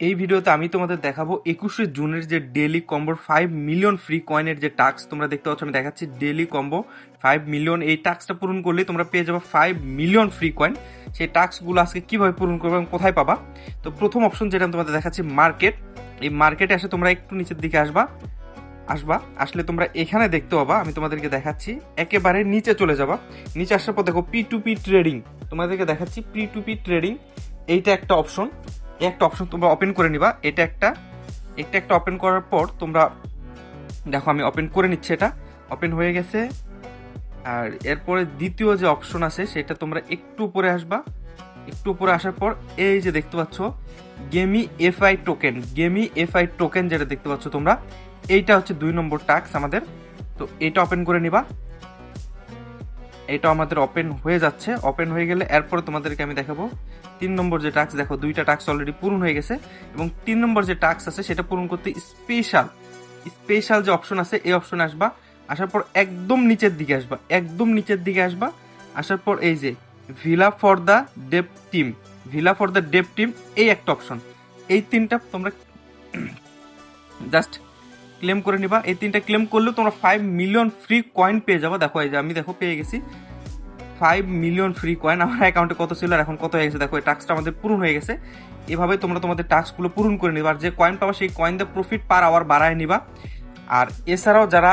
এই ভিডিওতে আমি তোমাদের দেখাবো একুশে জুনের যে ডেলি কম্বোর ফাইভ মিলিয়ন ফ্রি কয়েনের যে টাস্ক তোমরা দেখতে পাচ্ছ, আমি দেখাচ্ছি ডেলি কম্বো ফাইভ মিলিয়ন এই টাস্কটা পূরণ করলে তোমরা পেয়ে যাবে ফাইভ মিলিয়ন ফ্রি কয়েন সেই টাস্কগুলো আজকে কীভাবে পূরণ করবে এবং কোথায় পাবা? তো প্রথম অপশন যেটা আমি তোমাদের দেখাচ্ছি মার্কেট এই মার্কেটে এসে তোমরা একটু নিচের দিকে আসবা। আসবা, আসলে তোমরা এখানে দেখতে পাবা, আমি তোমাদেরকে দেখাচ্ছি, একেবারে নিচে চলে যাবা। নিচে আসার পর দেখো পি টু পি ট্রেডিং তোমাদেরকে দেখাচ্ছি পি টু পি ট্রেডিং এইটা একটা অপশন একটা অপশন তোমরা ওপেন করে নিবা। এটা একটা এটা একটা ওপেন করার পর তোমরা, দেখো আমি ওপেন করে নিচ্ছি এটা। ওপেন হয়ে গেছে। আর এরপরে দ্বিতীয় যে অপশন আছে, সেটা তোমরা একটু উপরে আসবা। একটু উপরে আসার পর এই যে দেখতে পাচ্ছ GameFi token GameFi token যেটা দেখতে পাচ্ছ তোমরা, এইটা হচ্ছে দুই নম্বর টাস্ক আমাদের। তো এটা ওপেন করে নিবা। এটা আমাদের ওপেন হয়ে যাচ্ছে। ওপেন হয়ে গেলে এরপর তোমাদেরকে আমি দেখাবো। তিন নম্বর যে টাস্ক দেখো দুইটা টাস্ক অলরেডি পূরণ হয়ে গেছে এবং তিন নম্বর যে টাস্ক আছে, সেটা পূরণ করতে স্পেশাল স্পেশাল যে অপশন আছে, এই অপশন আসবা। আসার পর একদম নিচের দিকে আসবা, একদম নিচের দিকে আসবা। আসার পর এই যে villa for the dep team villa for the dep team এই একটা অপশন এই তিনটা তোমরা জাস্ট ক্লেম করে নিবা। এই তিনটা ক্লেম করলেও তোমরা ফাইভ মিলিয়ন ফ্রি কয়েন পেয়ে যাব। দেখো, এই যে আমি দেখো পেয়ে গেছি। ফাইভ মিলিয়ন ফ্রি কয়েন আমার অ্যাকাউন্টে কত ছিল আর এখন কত হয়ে গেছে? দেখো, এই টাস্কটা আমাদের পূরণ হয়ে গেছে। এভাবে তোমরা তোমাদের টাস্কগুলো পূরণ করে নিবা। আর যে কয়েন পাবা, সেই কয়েন দিয়ে প্রফিট পার আওয়ার বাড়ায় নিবা। আর এছাড়াও যারা,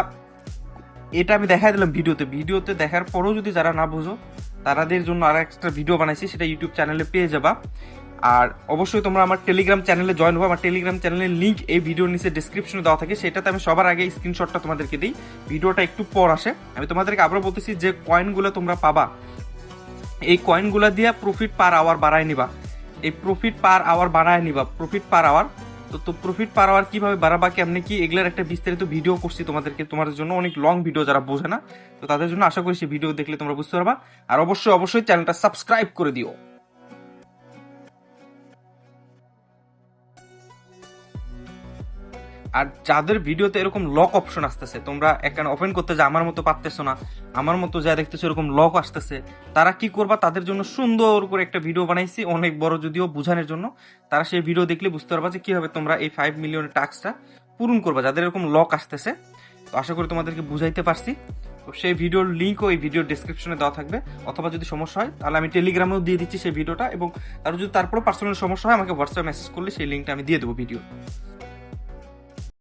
এটা আমি দেখাই দিলাম ভিডিওতে। ভিডিওতে দেখার পরেও যদি যারা না বুঝো তাদের জন্য আর এক্সট্রা ভিডিও বানাইছি। সেটা ইউটিউব চ্যানেলে পেয়ে যাবা। আর অবশ্যই তোমরা আমার টেলিগ্রাম চ্যানেলে জয়েন হব আমার টেলিগ্রাম চ্যানেলের লিঙ্ক এই ভিডিওর নিচে ডিসক্রিপশনে দেওয়া থাকে। সেটাতে আমি সবার আগে স্ক্রিনশটটা তোমাদেরকে দিই। ভিডিওটা একটু পর আসে। আমি তোমাদেরকে আবারও বলতেছি যে কয়েনগুলো তোমরা পাবা, এই কয়েনগুলো দিয়ে প্রফিট পার আওয়ার বাড়ায় নিবা। এই প্রফিট পার আওয়ার বাড়ায় নিবা। প্রফিট পার আওয়ার তো তো প্রফিট পার আওয়ার কীভাবে বাড়াবা, কেমনি কি, এগুলোর একটা বিস্তারিত ভিডিও করছি তোমাদেরকে। তোমাদের জন্য অনেক লং ভিডিও যারা বোঝে না, তো তাদের জন্য আশা করি সেই ভিডিও দেখলে তোমরা বুঝতে পারবা। আর অবশ্যই অবশ্যই চ্যানেলটা সাবস্ক্রাইব করে দিও। আর যাদের ভিডিওতে এরকম লক অপশন আসতেছে, তোমরা এখানে ওপেন করতে যা আমার মতো পারতেছো না, আমার মতো যা দেখতেছো এরকম লক আসতেছে, তারা কি করবা? তাদের জন্য সুন্দর করে একটা ভিডিও বানাইছি, অনেক বড় যদিও বোঝানোর জন্য। তারা সেই ভিডিও দেখলে বুঝতে পারবা যে কীভাবে তোমরা এই ফাইভ মিলিয়নের টাস্কটা পূরণ করবা, যাদের এরকম লক আসতেছে। তো আশা করি তোমাদেরকে বুঝাইতে পারছি। তো সেই ভিডিওর লিঙ্কও এই ভিডিওর ডিসক্রিপশনে দেওয়া থাকবে। অথবা যদি সমস্যা হয়, তাহলে আমি টেলিগ্রামেও দিয়ে দিচ্ছি সেই ভিডিওটা এবং তার যদি তারপরে পার্সোনাল সমস্যা হয়, আমাকে হোয়াটসঅ্যাপ মেসেজ করলে সেই লিঙ্কটা আমি দিয়ে দেবো ভিডিও